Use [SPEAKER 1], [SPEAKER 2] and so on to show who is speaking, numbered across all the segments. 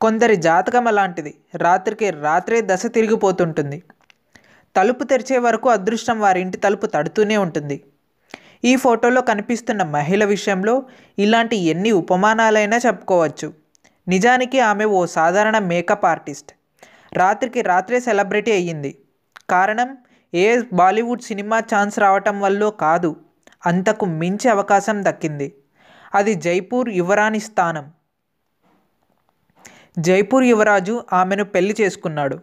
[SPEAKER 1] కొందరి జాతకం అలాంటిది. రాత్రికి రాత్రే దశ తిరిగిపోతుంటుంది. తలుపు తెరిచే వరకు అదృష్టం వారి ఇంటి తలుపు తడుతూనే ఉంటుంది. ఈ ఫోటోలో కనిపిస్తున్న మహిళ విషయంలో ఇలాంటి ఎన్ని ఉపమానాలైనా చెప్పుకోవచ్చు. నిజానికి ఆమె ఓ సాధారణ మేకప్ ఆర్టిస్ట్. రాత్రికి రాత్రే సెలబ్రిటీ అయ్యింది. కారణం ఏ బాలీవుడ్ సినిమా ఛాన్స్ రావటం వల్ల కాదు అంతకు మించి అవకాశం దక్కింది. అది జైపూర్ యువరాణి స్థానం. జైపూర్ యువరాజు ఆమెను పెళ్ళి చేసుకున్నాడు.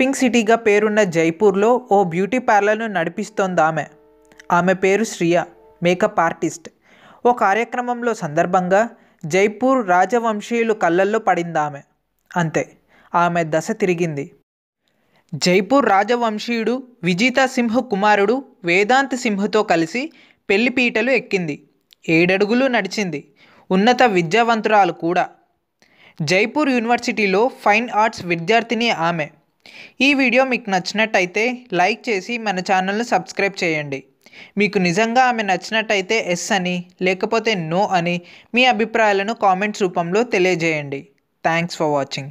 [SPEAKER 1] పింక్ సిటీగా పేరున్న జైపూర్లో ఓ బ్యూటీ పార్లర్ను నడిపిస్తోంది ఆమె. ఆమె పేరు శ్రియ మేకప్ ఆర్టిస్ట్. ఓ కార్యక్రమంలో సందర్భంగా జైపూర్ రాజవంశీయులు కళ్ళల్లో పడింది ఆమె. అంతే ఆమె దశ తిరిగింది. జైపూర్ రాజవంశీయుడు విజితా సింహ కుమారుడు వేదాంత్ సింహతో కలిసి పెళ్ళిపీటలు ఎక్కింది. ఏడడుగులు నడిచింది. ఉన్నత విద్యావంతురాలు కూడా. జైపూర్ యూనివర్సిటీలో ఫైన్ ఆర్ట్స్ విద్యార్థిని ఆమె. ఈ వీడియో మీకు నచ్చినట్టయితే లైక్ చేసి మన ఛానల్ను సబ్స్క్రైబ్ చేయండి. మీకు నిజంగా ఆమె నచ్చినట్టయితే ఎస్ అని లేకపోతే నో అని మీ అభిప్రాయాలను కామెంట్స్ రూపంలో తెలియజేయండి. Thanks for watching.